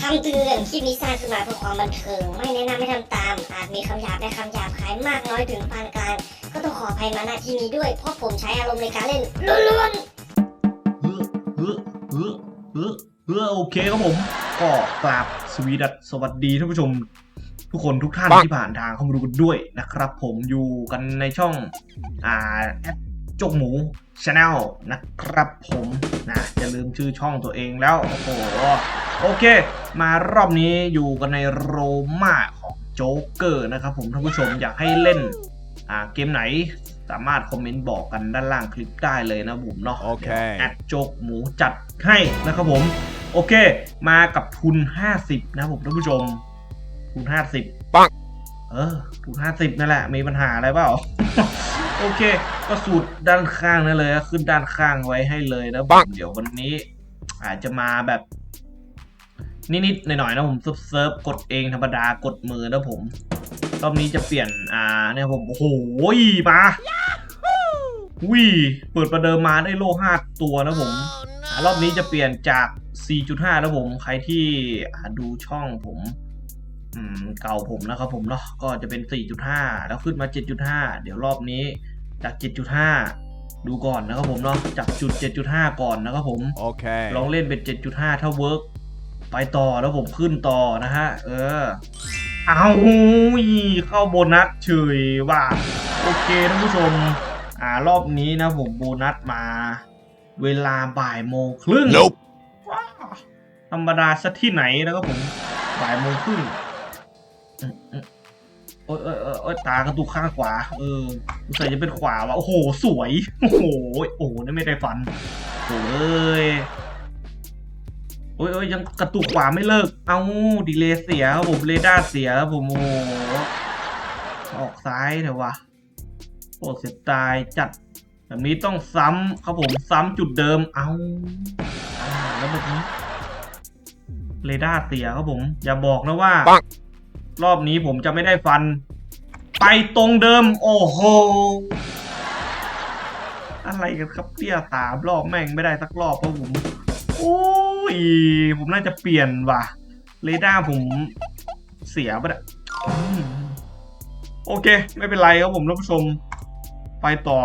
คำเตือนคลิปนี้สร้างขึ้นมาเพื่อความบันเทิง ไม่แนะนำให้ทำตาม อาจมีคำหยาบและคำหยาบคายมากน้อยถึงปานกลาง ก็ต้องขออภัยมาณที่นี้ด้วย เพราะผมใช้อารมณ์ในการเล่นล้วนๆเออเออเออเออเออโอเคครับผม ก็กราบสวีดัสสวัสดีท่านผู้ชม ทุกคนทุกท่านที่ผ่านทางเข้ามาดูกันด้วยนะครับ ผมอยู่กันในช่องอ่าแอป จกหมูชาแนลนะครับผมนะจะลืมชื่อช่องตัวเองแล้ว โอ้โห โอเค มารอบนี้อยู่กันในโรม่าของโจ๊กเกอร์นะครับผมท่านผู้ชมอยากให้เล่นอ่าเกมไหนสามารถคอมเมนต์บอกกันด้านล่างคลิปได้เลยนะผมเนาะโอเคแอดโจกหมูจัดให้นะครับผม โอเค มากับทุน 50 นะผมท่านผู้ชม ทุน 50 ปังเออ ทุน 50 นั่นแหละ มีปัญหาอะไรเปล่า โอเค ก็สูตรด้านข้างนั่นเลยขึ้นด้านข้างไว้ให้เลยนะผมเดี๋ยววันนี้ อาจจะมาแบบนิดๆหน่อยๆนะผมเซิร์ฟเซิร์ฟกดเองธรรมดากดมือนะผมรอบนี้จะเปลี่ยนอ่าเนี่ยผมโอ้โหมาวิเปิดประเดิมมาได้โล่ห้าตัวนะผมอ่ารอบนี้จะเปลี่ยนจาก 4.5 นะผม ใครที่อ่าดูช่องผมอืมเก่าผมนะครับผมเนาะก็จะเป็น 4.5 แล้วขึ้นมา 7.5 เดี๋ยวรอบนี้ จาก 7.5 ดูก่อนนะครับผมเนาะจากจุด 7.5 ก่อนนะครับผม Okay. ลองเล่นเป็น 7.5 ถ้าเวิร์กไปต่อแล้วผมขึ้นต่อนะฮะ เออเอาเข้าโบนัสเฉยว่ะโอเคท่านผู้ชม อ่ารอบนี้นะผมโบนัสมา เวลาบ่ายโมงครึ่ง Nope. ว้าวธรรมดาซะที่ไหนนะครับผมบ่ายโมงครึ่ง โอ้ยโอ้ยโอ้ยโอ้ยตากระตุกข้างขวา เออสงสัยจะเป็นขวาวะโอ้โห สวย โอ้โห โอ้โหนี่ไม่ได้ฝันโอ้ยโอ้ยโอ้ยยังกระตุกขวาไม่เลิก เอ้าดีเลย์เสียครับผมเรดาร์เสียครับผมโอ้โหออกซ้ายเถอะวะโอ้เสียตายจัดแบบนี้ต้องซ้ำครับผมซ้ำจุดเดิม เอาอ่าแล้วแบบนี้เรดาร์เสียครับผม อย่าบอกนะว่า รอบนี้ผมจะไม่ได้ฟัน ไปตรงเดิม โอ้โห อะไรกันครับเตี้ยสามรอบแม่งไม่ได้สักรอบเพราะผม โอ้ย ผมน่าจะเปลี่ยนว่ะ เรดาร์ผมเสียไปะเนี่ยอืมโอเค ไม่เป็นไรครับผมท่านผู้ชม ไปต่อ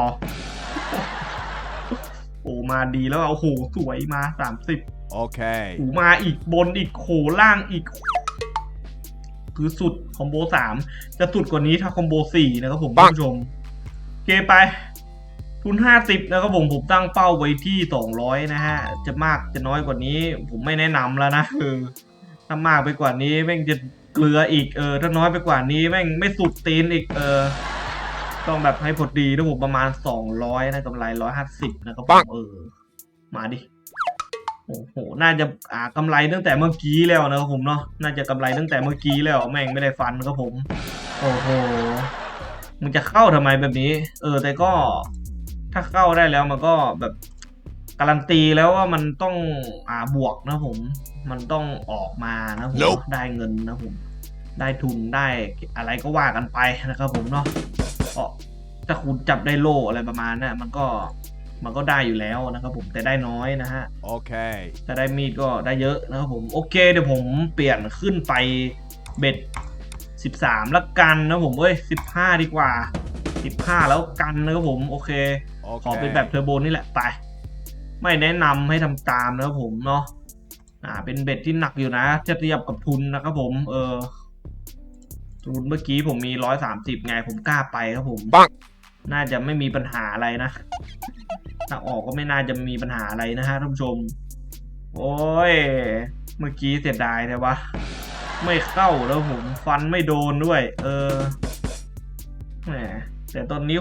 โอ้มาดีแล้วอะโอ้โห สวยมาสามสิบ Okay. หูมาอีกบนอีกโขล่างอีก คือสุดคอมโบสามจะสุดกว่านี้ถ้าคอมโบสี่นะครับผมปัท่านงผู้ชมโอเคไป ทุนห้าสิบนะครับผมผมตั้งเป้าไว้ที่สองร้อยนะฮะ จะมากจะน้อยกว่านี้ ผมไม่แนะนำแล้วนะเออถ้ามากไปกว่านี้แม่งจะเกลืออีกเออถ้าน้อยไปกว่านี้แม่งไม่สุดตีนอีกเออต้องแบบให้พอดีนะผมประมาณสองร้อยนะกำไรร้อยห้าสิบนะครับผมเออมาดิ โอ้โห น่าจะอ่ากำไรตั้งแต่เมื่อกี้แล้วนะครับผมเนาะ น่าจะกำไรตั้งแต่เมื่อกี้แล้วแม่งไม่ได้ฟันครับผม โอ้โหมึงจะเข้าทำไมแบบนี้ เออ แต่ก็ถ้าเข้าได้แล้วมันก็แบบการันตีแล้วว่ามันต้องอ่าบวกนะผม มันต้องออกมานะผม Nope ได้เงินนะผม ได้ทุนได้อะไรก็ว่ากันไปนะครับผมเนาะเพราะถ้าคุณจับได้โล่อะไรประมาณนั้นมันก็ มันก็ได้อยู่แล้วนะครับผมแต่ได้น้อยนะฮะ Okay. ถ้าได้มีดก็ได้เยอะนะครับผมโอเคเดี๋ยวผมเปลี่ยนขึ้นไปเบ็ด 13 ละกันนะผมเอ้ย 15 ดีกว่า 15 แล้วกันนะครับผมโอเคขอเป็นแบบ Okay. เทอร์โบนี่แหละไป ไม่แนะนำให้ทำตามนะครับผมเนาะอ่าเป็นเบ็ดที่หนักอยู่นะถ้าเทียบกับทุนนะครับผมเออทุนเมื่อกี้ผมมี 130ไงผมกล้าไปครับผมปังน่าจะไม่มีปัญหาอะไรนะ ถ้าออกก็ไม่น่าจะมีปัญหาอะไรนะฮะท่านผู้ชม โอ้ย เมื่อกี้เสียดายนะวะ ไม่เข้าแล้วผมฟันไม่โดนด้วย เออ แหม แต่ตอนนี้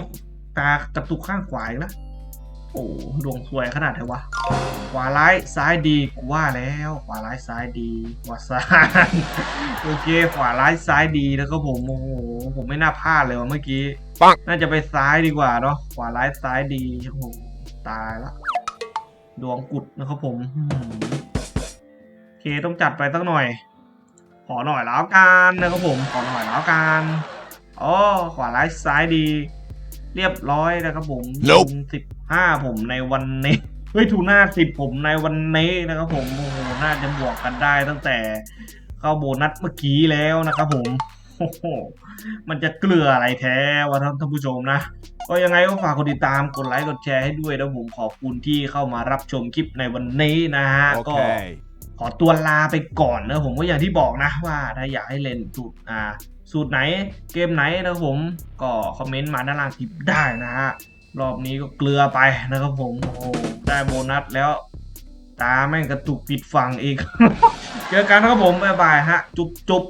ตากระตุกข้างขวาอีกแล้วโอ้ดวงสวยขนาดไหนวะ ขวาร้ายซ้ายดีกูว่าแล้ว ขวาร้ายซ้ายดี ขวาซ้ายโอเค ขวาร้ายซ้ายดีแล้วก็ผมโอ้โหผมไม่น่าพลาดเลยว่ะเมื่อกี้ปังน่าจะไปซ้ายดีกว่าเนาะขวาร้ายซ้ายดีโอ้โห ตายละ ดวงกุดนะครับผมอืมโอเคต้องจัดไปสักหน่อย ขอหน่อยแล้วกันนะครับผม ขอหน่อยแล้วกันอ๋อขวาร้ายซ้ายดี เรียบร้อยนะครับผม Nope สิบห้าผมในวันนี้เฮ้ยทูน่าสิบผมในวันนี้นะครับผมโอ้โหน่าจะบวกกันได้ตั้งแต่เข้าโบนัสเมื่อกี้แล้วนะครับผม โอ้โหมันจะเกลืออะไรแท้วะท่านท่านผู้ชมนะ ก็ยังไงก็ฝากกดติดตามกดไลค์กดแชร์ให้ด้วยนะผมขอบคุณที่เข้ามารับชมคลิปในวันนี้นะฮะก็ Okay. ขอตัวลาไปก่อนนะผมก็อย่างที่บอกนะว่าถ้าอยากให้เล่นสูตรอ่า สูตรไหนเกมไหนนะครับผมก็คอมเมนต์มาด้านล่างคลิปได้นะฮะรอบนี้ก็เกลือไปนะครับผมโอ้โหได้โบนัสแล้ว ตาแม่งกระตุกปิดฟังอีก เจอกันครับผม บ๊ายบายฮะ จุ๊บจุ๊บ